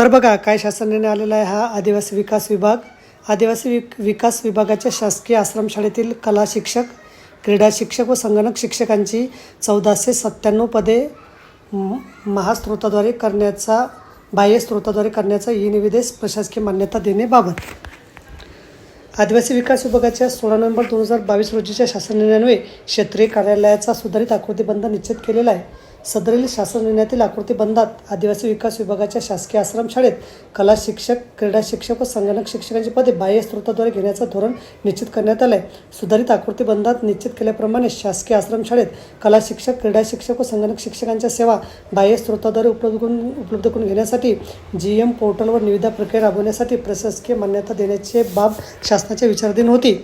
तर बघा काय शासनाने आलेला आहे हा आदिवासी विकास विभाग. आदिवासी विक विकास विभागाच्या शासकीय आश्रमशाळेतील कला शिक्षक क्रीडा शिक्षक व संगणक शिक्षकांची चौदाशे सत्त्याण्णव पदे म- महास्त्रोताद्वारे करण्याचा बाह्य स्त्रोताद्वारे करण्याचा ई निविदेश प्रशासकीय मान्यता देण्याबाबत आदिवासी विकास विभागाच्या सोळा नोव्हेंबर दोन हजार बावीस रोजीच्या शासन निर्णयान्वये क्षेत्रीय कार्यालयाचा सुधारित आकृतीबंध निश्चित केलेला आहे. सदरील शासन निर्णयातील आकृतीबंधात आदिवासी विकास विभागाच्या शासकीय आश्रमशाळेत कला शिक्षक क्रीडा शिक्षक व संगणक शिक्षकांची पदे बाह्य स्रोताद्वारे घेण्याचं धोरण निश्चित करण्यात आलं आहे सुधारित आकृतीबंधात निश्चित केल्याप्रमाणे शासकीय आश्रमशाळेत कला शिक्षक क्रीडा शिक्षक व संगणक शिक्षकांच्या सेवा बाह्य स्रोताद्वारे उपलब्ध करून उपलब्ध करून घेण्यासाठी जी एम पोर्टलवर निविदा प्रक्रिया राबवण्यासाठी प्रशासकीय मान्यता देण्याची बाब शासनाच्या विचाराधीन होती.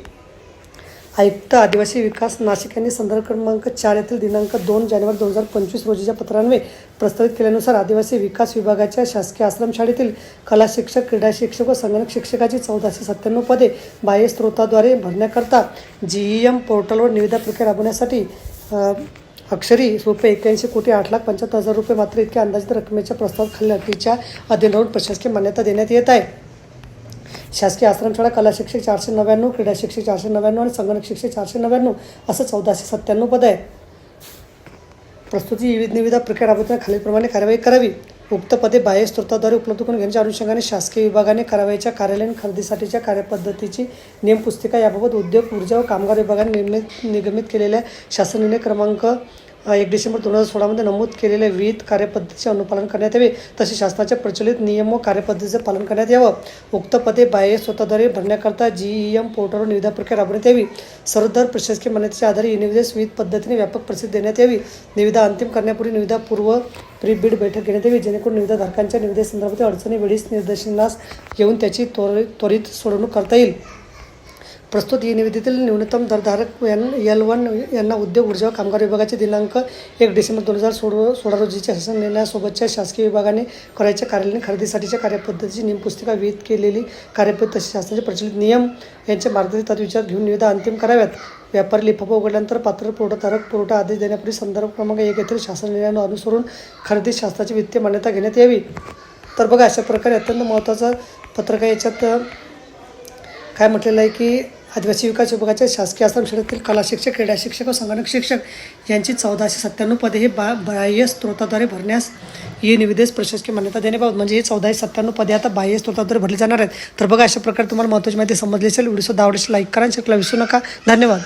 आयुक्त आदिवासी विकास नाशिक यांनी संदर्भ क्रमांक चार येथील दिनांक दोन जानेवारी दोन हजार पंचवीस रोजीच्या पत्रान्वये प्रस्तावित केल्यानुसार आदिवासी विकास विभागाच्या शासकीय आश्रमशाळेतील कला शिक्षक क्रीडा शिक्षक व संगणक शिक्षकाची चौदाशे सत्त्याण्णव पदे बाह्य स्त्रोताद्वारे भरण्याकरता जी एम पोर्टलवर निविदा प्रक्रिया राबवण्यासाठी अक्षरी रुपये एक्क्याऐंशी कोटी आठ लाख पंच्याहत्तर हजार रुपये मात्र इतक्या अंदाजित रकमेच्या प्रस्ताव खाली अटीच्या अधीन राहून प्रशासकीय मान्यता देण्यात येत आहे. शासकीय आश्रमशाळा कला शिक्षक चारशे नव्याण्णव क्रीडा शिक्षक चारशे नव्याण्णव आणि संगणक शिक्षक चारशे नव्याण्णव असं चौदाशे सत्त्याण्णव पद आहे प्रस्तुती विविध निविदा प्रक्रिया राबवताना खालीलप्रमाणे कार्यवाही करावी. उक्त पदे बाह्य स्त्रोताद्वारे उपलब्ध करून घेण्याच्या अनुषंगाने शासकीय विभागाने कारवाईच्या कार्यालयीन खरेदीसाठीच्या कार्यपद्धतीची नियमपुस्तिका याबाबत उद्योग ऊर्जा व कामगार विभागाने निर्मित निगमित केलेल्या शासन निर्णय क्रमांक एक डिसेंबर दोन हजार सोळामध्ये नमूद केलेल्या विविध कार्यपद्धतीचे अनुपालन करण्यात यावे. तसे शासनाच्या प्रचलित नियम व कार्यपद्धतीचे पालन करण्यात यावं. उक्त पदे बाह्य स्वतःद्वारे भरण्याकरता जी ई एम पोर्टलवर निविदा प्रक्रिया राबवण्यात यावी. सर्वदर प्रशासकीय मान्यतेच्या आधारे ही निविदेस विविध पद्धतीने व्यापक प्रसिद्ध देण्यात यावी. निविदा अंतिम करण्यापूर्वी निविदा पूर्व प्री बीड बैठक घेण्यात यावी. जेणेकरून निविदाधारकांच्या निविदेसंदर्भातील अडचणी वेळीच निदर्शनास येऊन त्याची त्वरित त्वरित सोडवणूक करता येईल. प्रस्तुत ई निविदेतील न्यूनतम दरधारक एन एल वन यांना उद्योग ऊर्जा कामगार विभागाचे दिनांक एक डिसेंबर दोन हजार सोळा सोळा रोजीच्या शासन निर्णयासोबतच्या शासकीय विभागाने करायच्या कार्यालयीन खरेदीसाठीच्या कार्यपद्धतीची नियमपुस्तिका विहित केलेली कार्यपद्धती तसेच शासनाचे प्रचलित नियम यांच्या मार्गदर्शक तत्व विचारात घेऊन निविदा अंतिम कराव्यात. व्यापारी लिफाफा उघडल्यानंतर पात्र पुरवठाधारक पुरवठा आदेश देण्यापूर्वी संदर्भ क्रमांक एक येथील शासन निर्णयानं अनुसरून खरेदी शासनाची वित्तीय मान्यता घेण्यात यावी. तर बघा अशा प्रकारे अत्यंत महत्त्वाचं पत्रक आहे. याच्यात काय म्हटलेलं आहे की आदिवासी विकास विभागाच्या शासकीय आश्रमशाळेतील कला शिक्षक क्रीडा शिक्षक व संगणक शिक्षक यांची चौदाशे सत्त्याण्णव पदे हे बा बाह्य स्त्रोताद्वारे भरण्यास ये निविदेश प्रशासकीय मान्यता देण्याबाबत म्हणजे हे चौदाशे सत्त्याण्णव पदे आता बाह्य स्त्रोताद्वारे भरली जाणार आहेत. तर बघा अशा प्रकारे तुम्हाला महत्त्वाची माहिती समजली असेल. व्हिडिओ आवडीस लाईक करा शकला विसरू नका. धन्यवाद.